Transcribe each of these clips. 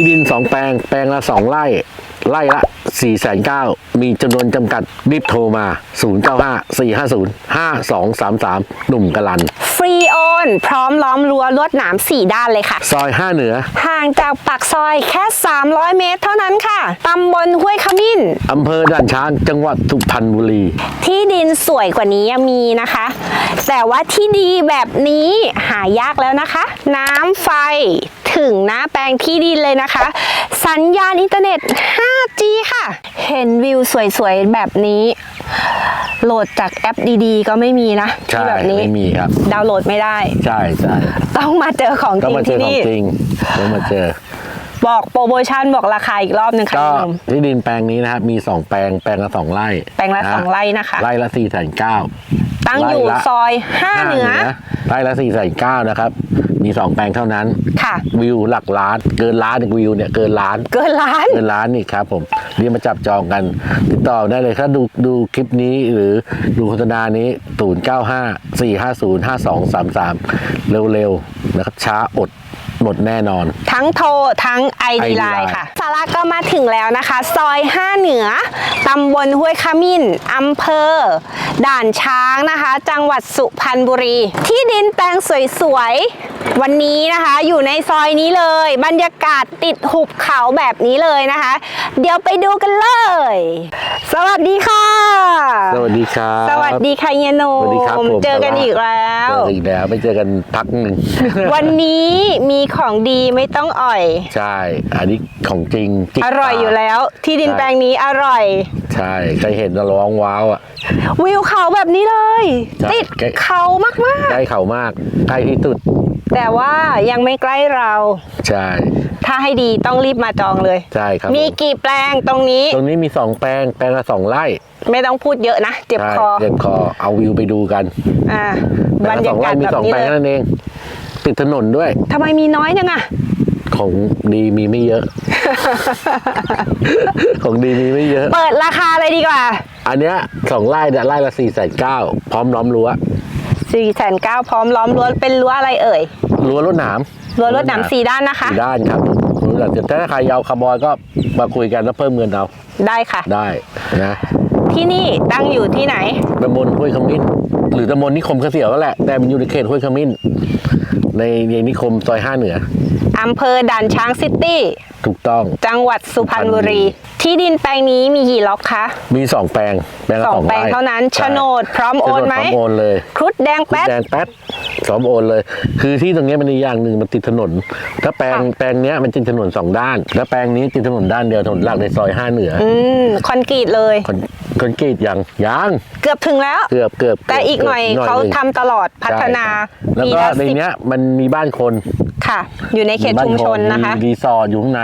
ที่ดินสองแปลง แปลงละสองไร่ ไร่ละ4ี่แสนเก้ามีจำนวนจำกัดรีบโทรมา 0 9 5 4 5 0 5 2 3 3 หนุ่มกะลัน ฟรีโอน พร้อมล้อมรั้วลวดหนามสี่ด้านเลยค่ะ ซอย 5 เหนือ ห่างจากปากซอยแค่ 300 เมตรเท่านั้นค่ะ ตำบลห้วยขมิ้น อำเภอด่านช้างจังหวัดสุพรรณบุรี ที่ดินสวยกว่านี้ยังมีนะคะ แต่ว่าที่ดีแบบนี้หายากแล้วนะคะ น้ำไฟ ถึงหน้าแปลงที่ดินเลยนะคะ สัญญาณอินเทอร์เน็ต 5G ค่ะ เห็นวิวสวยๆ แบบนี้ โหลดจากแอปดีๆ ก็ไม่มีนะใช่ที่แบบนี้ไม่มีครับดาวน์โหลดไม่ได้ ใช่ใช่ต้องมาเจอของจต้องริงมาเจอที่ของนี่จริงต้องมาเจอบอกโปรโมชั่นบอกราคาอีกรอบหนึ่งค่ะก็พี่หนุ่มที่ดินแปลงนี้นะครับมี 2 แปลงแปลงละ2ไร่แปลงละนสองไร่นะคะไร่ละ4ี่แสนเก้า ตั้งอยู่ไร่ละซอย5เหนือไร่ละ4ี่แสนเก้านะครับ มี2แปลงเท่านั้น ค่ะ วิวหลักล้าน เกินล้านวิวเนี่ยเกินล้าน เกินล้านเงินล้านนี่ครับผมรีบมาจับจองกัน ติดต่อได้เลยถ้าดูดูคลิปนี้หรือดูโฆษณานี้0 9 5 4 5 0 5 2 3 3เร็วๆนะครับช้าอด หมดแน่นอน ทั้งโทรทั้ง ID ID Line Line ค่ะสาระก็มาถึงแล้วนะคะ ซอย 5 เหนือ ตำบลห้วยขมิ้น อำเภอ ด่านช้างนะคะ จังหวัดสุพรรณบุรี ที่ดินแปลงสวยๆ วันนี้นะคะ อยู่ในซอยนี้เลย บรรยากาศติดหุบเขาแบบนี้เลยนะคะ เดี๋ยวไปดูกันเลย สวัสดีค่ะสวัสดี ครับสวัสดีค่ะเฮียโนสวัสดีครับผมเจอกันอีกแล้วเจอกันอีกแล้ว ไม่เจอกันพักหนึ่งวันนี้มีของดีไม่ต้องอ่อย ใช่ อันนี้ของจริงจิกอร่อยตาอยู่แล้ว ที่ดินใช่แปลงนี้อร่อย ใช่ใครเห็นจะร้องว้าวอะวิวเขาแบบนี้เลยใช่ติดใกล้เขามากใกล้เขามากใกล้ที่สุดๆแต่ว่ายังไม่ใกล้เรา ใช่ถ้าให้ดีต้องรีบมาจองเลย ใช่ครับ มีผกี่แปลงตรงนี้ ตรงนี้มีสองแปลง แปลงละสองไร่ ไม่ต้องพูดเยอะนะ เจ็บใช่คอเจ็บคอเอาวิวไปดูกันอ่าแปลบรงรละสยาองไร่กาศมีแบบสองนี้แปลงเลยนั่นเอง ติดถนนด้วย ทำไมมีน้อยจังอะของดีมีไม่เยอะ ของดีมีไม่เยอะ เปิดราคาเลยดีกว่าอันเนี้ยสองไร่เนี่ยไร่ละสี่แสนเก้าพร้อมล้อมรั้ว4ี่แสนเก้าพร้อมล้อมรั้วเป็นรั้วอะไรเอ่ยรั้วรถหนามรั้วรถหนามสี่ด้านนะคะ สี่ด้านครับรั้วรถหนามแต่ถ้าใครยาวคาร์บอยก็มาคุยกันแล้วเพิ่มเงินเอาได้ค่ะ ได้นะ ที่นี่ตั้งอยู่ที่ไหนตำบลห้วยขมิ้น หรือตำบลนิคมเกษียวก็แหละ แต่มันอยู่ในเขตห้วยขมิ้น ในในนิคมซอยห้าเหนืออำเภอด่านช้างซิตี้ ถูกต้อง จังหวัดสุพรรณบุรีสุพรรณบุรีที่ดินแปลงนี้มีกี่ล็อกคะ มีสองแปลง แปลงละสสอองงแปลงไร่เท่านั้นใช่โฉนดพร้อมโอนไหมโฉนดพร้อมโอนเลย ครุฑแดงแป๊ด แดงแป๊ดพร้อมโอนเลย คือที่ตรงเนี้ยมันมีอย่างหนึ่งมันติดถนน ถ้าแปลงค่ะ แปลงเนี้ยมันติดถนนสองด้าน แล้วแปลงนี้ติดถนนด้านเดียวถนนหลักในซอยห้าเหนือออืมคอนกรีตเลยคน คนกรีดยังยังเกือบถึงแล้ว เกือบเกือบแต่อีกหน่อยกืบเขาหนึ่งทำตลอดพัฒนาใช่แล้วปีก็ละในสิบเนี้ยมันมีบ้านคนค่ะ อยู่ในเขตบ้าชุมชนนะคะมีรีสอร์ทอยู่ข้างใน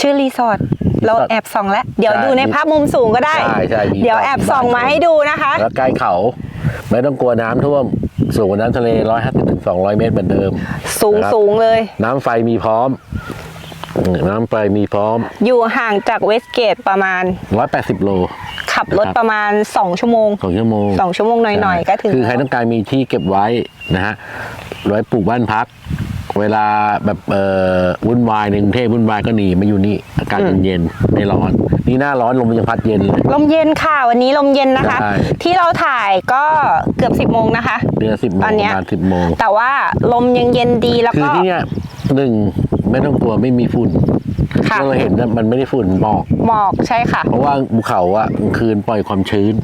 ชื่อรีสอร์ทเรารีสอร์ทแอบส่องแล้ว เดี๋ยวใช่ดูในภาพมุมสูงก็ได้ใช่ใช่มีเดี๋ยวแอบส่องมาให้ดูนะคะ แล้วใกล้เขาไม่ต้องกลัวน้ำท่วมสูงกว่าน้ำทะเล 150ถึง200 เมตรเหมือนเดิม สูงนะครับสูงเลย น้ำไฟมีพร้อม น้ำไฟมีพร้อม อยู่ห่างจากเวสเกตประมาณ 180 โลขั บรถครับประมาณ 2 ชั่วโมงสองชั่วโมงสองชั่วโมงหน่อยๆใช่ก็ถึงคือใครแล้วต้องการมีที่เก็บไว้นะฮะไว้ปลูกบ้านพัก เวลาแบบเอ่อวุ่นวายในกรุงเทพวุ่นวายก็หนีมาอยู่นี่อากาศเย็นๆไม่ร้อน นี่หน้าร้อนลมมันยังพัดเย็นเลยลมเย็นค่ะวันนี้ลมเย็นนะคะใช่ที่เราถ่ายก็เกือบ 10โมงนะคะเดือนสิบโมงตอนปเนี้ยระมาณสิบโมงแต่ว่าลมยังเย็นดีแล้วคือก็ที่เนี้ยหนึ่งไม่ต้องกลัวไม่มีฝุ่น ค่ะที่เราเห็นนะมันไม่ได้ฝุ่นหมอก หมอกใช่ค่ะ เพราะว่าภูเขาอะกลางคืนปล่อยความชื้น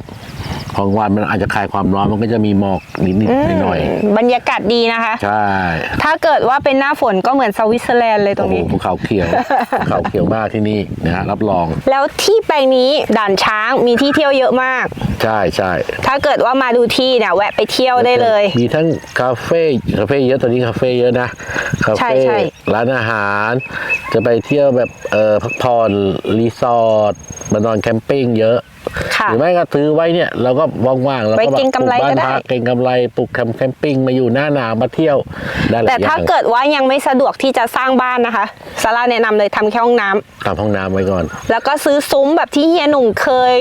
ของวันมันอาจจะคลายความร้อนมันก็จะมีหมอกนิดๆหน่อยบรรยากาศดีนะคะๆใช่ ถ้าเกิดว่าเป็นหน้าฝนก็เหมือนสวิตเซอร์แลนด์เลยตรโอ้งโหนี้ภูเขาเขียวภูเขาเขียวมากที่นี่นะฮะรับรอง แล้วที่แปลงนี้ด่านช้างมีที่เที่ยวเยอะมาก ใช่ใช่ถ้าเกิดว่ามาดูที่เนี่ยแวะไปเที่ยวได้เลย มีทั้งคาเฟ่คาเฟ่เยอะตอนนี้คาเฟ่เยอะนะคาใช่เฟ่ใช่ร้านอาหาร จะไปเที่ยวแบบเอ่อพักผ่อนรีสอร์ทมานอนแคมปิ้งเยอะค่ะ หรือไม่ก็ซื้อไว้เนี่ยเราก็ว่างๆเราไว้ก็แบบเก็งกำไรปลูบ้านก็ได้พัเก็งกำไรปลูกแคมแคมปิ้งมาอยู่หน้าหนาวมาเที่ยวได้หลายแต่อย่าถ้างเกิดว่ายังไม่สะดวกที่จะสร้างบ้านนะคะซาร่าแนะนำเลยทำแค่ห้องน้ำตามห้องน้ำไว้ก่อน แล้วก็ซื้อซุ้มแบบที่เฮียหนุ่มเคย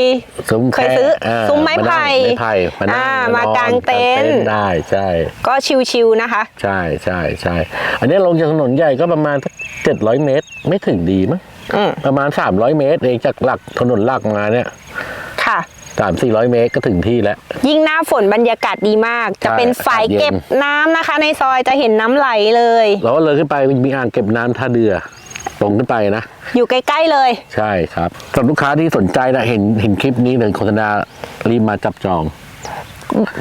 ซุ้มเคยซื้อแค่าซุ้มไม้ไผ่านั่งไม้ไผ่มานั่งอ่ามนอนมากางเต็นท์กางได้ใช่ ก็ชิลๆนะคะ ใช่ใช่ใช่อันนี้ลงจากถนนใหญ่ก็ประมาณสักเจ็ดร้อยเมตร ไม่ถึงดีมั้งอืมประมาณสามร้อยเมตรเองจากหลักถนนหลักมาเนี่ยค่ะ สามสี่ร้อยเมตรก็ถึงที่แล้ว ยิ่งหน้าฝนบรรยากาศดีมาก จะใช่เป็นฝายอากาศเย็นเก็บน้ำนะคะ ในซอยจะเห็นน้ำไหลเลยเราก็เลยขึ้นไปมีอ่างเก็บน้ำท่าเดือตรงขึ้นไปนะ อยู่ใกล้ ๆ เลย ใช่ครับสำหรับลูกค้าที่สนใจนะเห็นเห็นคลิปนี้เลยโฆษณารีบมาจับจอง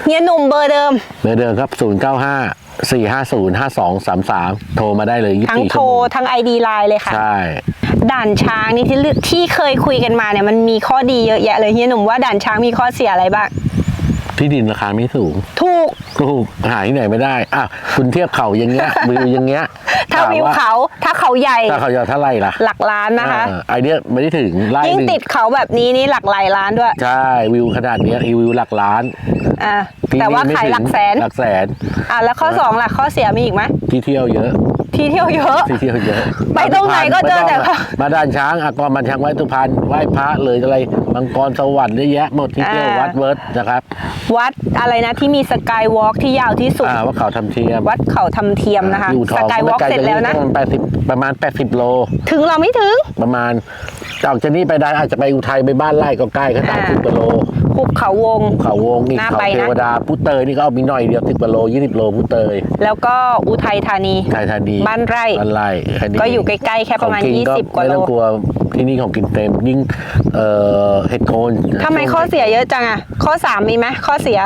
เฮียหนุ่มเบอร์เดิม เบอร์เดิมครับ 0 9 5 4 5 0 5 2 3 3 โทรมาได้เลยทั้ง24โทชั่รวโมงทั้งไอดีไลน์เลยค่ะ ใช่ ด่านช้างนี่ที่เลือกที่เคยคุยกันมาเนี่ยมันมีข้อดีเยอะแยะเลยเฮียหนุ่มว่าด่านช้างมีข้อเสียอะไรบ้างที่ดินราคาไม่สูง ถูก ถูก หาที่ไหนไม่ได้ อะ คุณเทียบเขาอย่างเงี้ย วิวอย่างเงี้ย ถ้าถมวิวเขา ถ้าเขาใหญ่ ถ้าเขาจะเท่าไหร่ล่ะ หลักล้านนะคะอ่าไอเนี้ยไม่ได้ถึงไล่ยิ่งหนึ่งติดเขาแบบนี้นี่หลักหลายล้านด้วย ใช่ วิวขนาดเนี้ยวิวหลักล้าน อ่าที่แต่ว่านี่ไม่ขายถึงหลักแสน หลักแสน อะแล้วข้อสองล่ะข้อเสียมีอีกไหมที่เที่ยวเยอะ ที่เที่ยวเยอะ ที่เที่ยวเยอะไปตรงไหนก็เจอแต่ไม่งมาด้านช้างอากรมันช้างไหว้ตุพันไหว้พระเลยอะไรมังกรสวรรค์เยอะแยะหมดที่เที่ยวอ่าวัดเวิร์ดนะครับ วัดอะไรนะที่มีสกายวอล์กที่ยาวที่สุดอ่าว่าเขาทำเทียมวัดเขาทำเทียมนะคะอยู่ทสองกายวอล์กไม่ไกเสร็จแล้วนะจากประมาณ80ประมาณ80โล ถึงเราไม่ถึงประมาณ จากจากนี้ไปได้อาจจะไปอุทัยไปบ้านไร่ก็ใกล้แค่สามสิบกิโลภูเขาวงเขาวงนี่น่าเขาไปนะ เทวดาพุเตยนี่ก็เอามีหน่อยเดียวสิบกิโลยี่สิบโลพุเตยแล้วก็อุทัยธานี ไทยธานีบ้านไร่ บ้านไร่แค่นี้ก็อยู่ใกล้ๆแค่ประมาณ ของน20 กว่าไม่โลต้องกลัวที่นี่ของกินเต็มยิ่งเอ่อเห็ดโคนทำไมข้อเสียเยอะจังอะข้อสามมีไหมข้อเสีย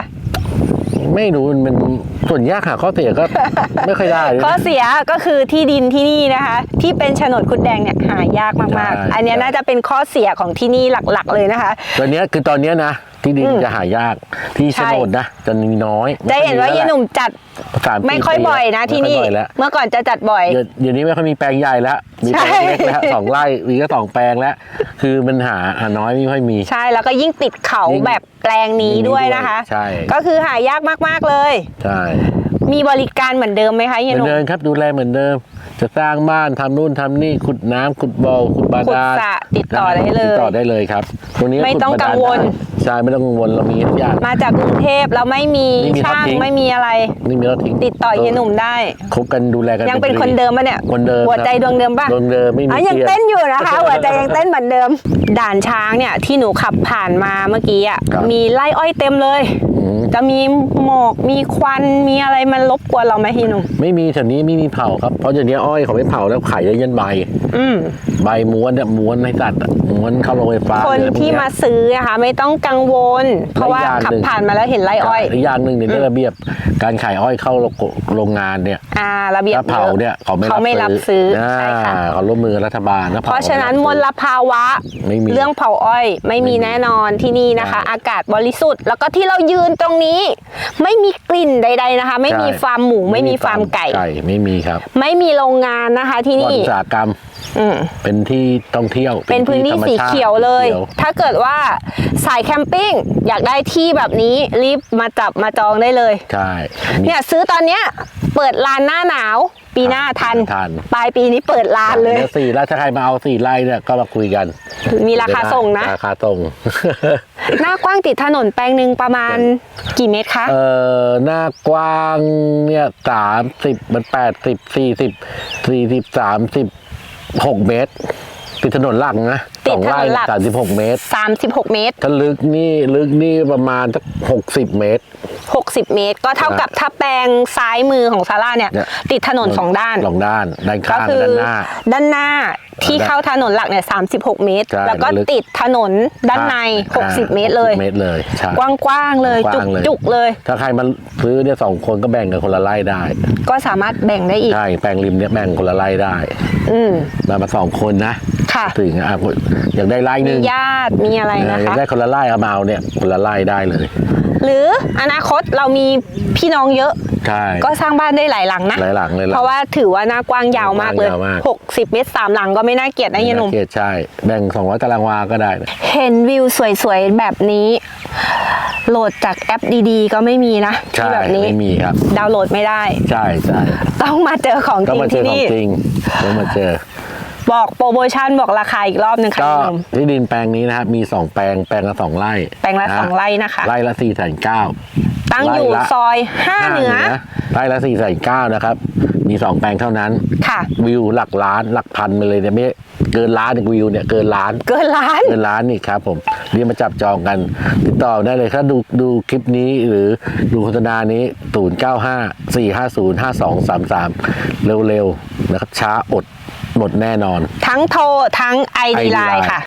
ไม่รู้มันมันส่วนยากหาข้อเสียก็ ไม่ค่อยได้เลยข้อเสียก็คือที่ดินที่นี่นะคะ ที่เป็นโฉนดคุดแดงเนี่ยหายากมากใช่ ๆ อันเนี้ยใช่น่าจะเป็นข้อเสียของที่นี่หลักๆเลยนะคะตอนเนี้ยคือตอนเนี้ยนะ ที่ดินจะหายากที่โฉใช่นดนะจะมีน้อยจะเห็นว่าเฮียหนุ่มจัดสาปีไม่ค่อยบ่อยนะที่นี่ไม่ค่อยบ่อยแล้วเมื่อก่อนจะจัดบ่อยเดี๋ยวเดี๋ยวนี้ไม่ค่อยมีแปลงใหญ่แล้วมีแปลงใช่เล็กแล้วสองไร่มีก็สองแปลงแล้ว คือมันหาหาน้อยไม่ค่อยมี ใช่แล้วก็ยิ่งติดเขายิ่งแบบแปลงนี้ยิ่งด้วยด้วยนะคะ ใช่ ก็คือหายากมากๆเลย ใช่ มีบริการเหมือนเดิมไหมคะเหเฮียมือหนนุ่มเดิมครับดูแลเหมือนเดิม จะสร้างบ้านทำนู่นทำนี่ขุดน้ำขุดบ่อขุดบาขุดดาลสระติดต่อได้เลติดยต่อได้เลยครับตรงนี้ไม่ขุดต้องบาดาลกังวล ได้ใช่ไม่ต้องกังวลเรามีทุกอย่าง มาจากกรุงเทพแล้วไม่มีไม่มีช่างทอดทิ้ง ไม่มีอะไร นี่มีรถทิ้งติดต่อเฮียหนุ่มได้ คบกันดูแลกันยังเป็นปีคนเดิมปะเนี่ยคนเดิมหัวใจครับดวงเดิมปะดวงเดิมไม่มีอ๋อยังปลี่เต้นอยู่นะคะ หัวใจยังเต้นเหมือนเดิม ด่านช้างเนี่ยที่หนูขับผ่านมาเมื่อกี้อะครับมีไร่อ้อยเต็มเลย อืม จะมีหมอก มีควัน มีอะไรมันรบกวนเราไหมพี่หนุ่มไม่มีแถวนี้ไม่มีเผาครับเพราะเดี๋ยวนี้อ้อยเขาไม่เผาแล้วขายได้ยันใบอืมใบม้วนเนี่ยม้วนให้สัตว์อะม้วนเข้าโรงไฟฟ้าคนอะไรพวกที่เยมาซื้อนะคะไม่ต้องกังวล เพราะว่าและอีกอย่างขับหนึ่งผ่านมาแล้วเห็นไร่อ้อยอีกอย่างหนึ่งในระเบียบการขายอ้อยเข้าโรงงานเนี่ยอ่าระเบียบถ้าเผาเนี่ยเขาไม่เขาไม่รับซื้ออ่าใช่ค่ะเขาร่วมมือกับรัฐบาลแล้วเพราะฉะนั้นมเผาลภาวะไม่มีเรื่องเผาอ้อยไม่มีไม่มีแน่นอนที่นี่นะคะใช่อากาศบริสุทธิ์ แล้วก็ที่เรายืนตรงนี้ ไม่มีกลิ่นใด ๆนะคะ ไม่มีใช่ฟาร์มหมูไม่มีฟาร์มไก่ ไก่ไม่มีครับ ไม่มีโรงงานนะคะที่บ่อนนี่อุตสาหกรรม อืม เป็นที่ท่องเที่ยวเป็นพื้นที่ธรรมสีชาติเขียวเลย ขีวถ้าเกิดว่าสายแคมปิ้งอยากได้ที่แบบนี้รีบมาจับมาจองได้เลย ใช่มีเนี่ยซื้อตอนเนี้ยเปิดลานหน้าหนาว ปีหน้าทัน ทัน ปลายปีนี้เปิดลานเลยนี่สี่ไร่ถ้าใครมาเอาสี่ไร่เนี่ยก็มาคุยกันมีราคาส่งนะ ราคาส่ง หน้ากว้างติดถนนแปลงหนึ่งประมาณกี่เมตรคะ เอ่อหน้ากว้างเนี่ยสามสิบมันแปดสิบสี่สิบสี่สิบสามสิบหกเมตรติดถนนหลักนะติ สดองถนไร่นหลักสามสิบหกเมตร36เมตร ถ้าลึกนี่ลึกนี่ประมาณสักหกสิบเมตร60เมตร ก็เท่ากับถ้าแปลงซ้ายมือของซาร่าเนี่ยเนี่ยติดถนนสองด้านสองด้านด้านก็ข้างคืด้านหน้า ด้านหน้าที่ด้านเข้าถนนหลักเนี่ย36เมตรใช่แล้วก็ลึกติดถนนด้านในอ่า60 เมตรเลย60เมตรเลยใช่กว้างๆเลยกว้างเลย จุกๆเลย ถ้าใครมาซื้อเนี่ยสองคนก็แบ่งกันคนละไร่ได้ ก็สามารถแบ่งได้อีก ใช่ แปลงริมเนี่ยแบ่งคนละไร่ได้ อืมมามาสองคนนะ ค่ะ ถึงอะอยากได้ไร่หมีนึ่งญาติมีอะไรเออนะอยากคะได้คนละไร่เอามาเอาเนี่ยคนละไร่ได้เลย หรืออนาคตเรามีพี่น้องเยอะ ใช่ ก็สร้างบ้านได้หลายหลังนะหลายหลังเลยล่ะเพราะว่าถือว่าหน้ากว้างยาวมากเลย กว้างยาวมาก 60 เมตรสามหลังก็ไม่น่าเกลียดนะเฮียหนุ่มเขตใช่ แบ่งสองร้อยตารางวาก็ได้นะเห็นวิวสวยๆ แบบนี้ โหลดจากแอปดีๆ ก็ไม่มีนะที่ใช่แบบนี้ไม่มีครับ ดาวน์โหลดไม่ได้ ใช่ใช่ต้องมาเจอของจก็ริงมาเจอที่ของนี่จริงก็มาเจอ บอกโปรโมชั่นบอกราคาอีกรอบหนึ่งค่ะก็พี่หนุ่มที่ดินแปลงนี้นะครับมีสองแปลงแปลงละสองไร่แปลงละนสองไร่นะคะ ไร่ละสี่แสนเก้า ตั้งอยู่ไร่ละ ซอย5เหนือไร่ละสี่แสนเก้านะครับ มีสองแปลงเท่านั้น ค่ะ วิวหลักล้านหลักพันไปเลยเนี่ยไม่เกินล้านวิวเนี่ยเกินล้าน เกินล้านเกินล้านนี่ครับผมรีบมาจับจองกัน ติดต่อได้เลยถ้าดูดูคลิปนี้หรือดูโฆษณานี้ 0 9 5 4 5 0 5 2 3 3 เร็วๆนะครับช้าอด หมดแน่นอน ทั้งโทรทั้ง ID ID Line Line ค่ะ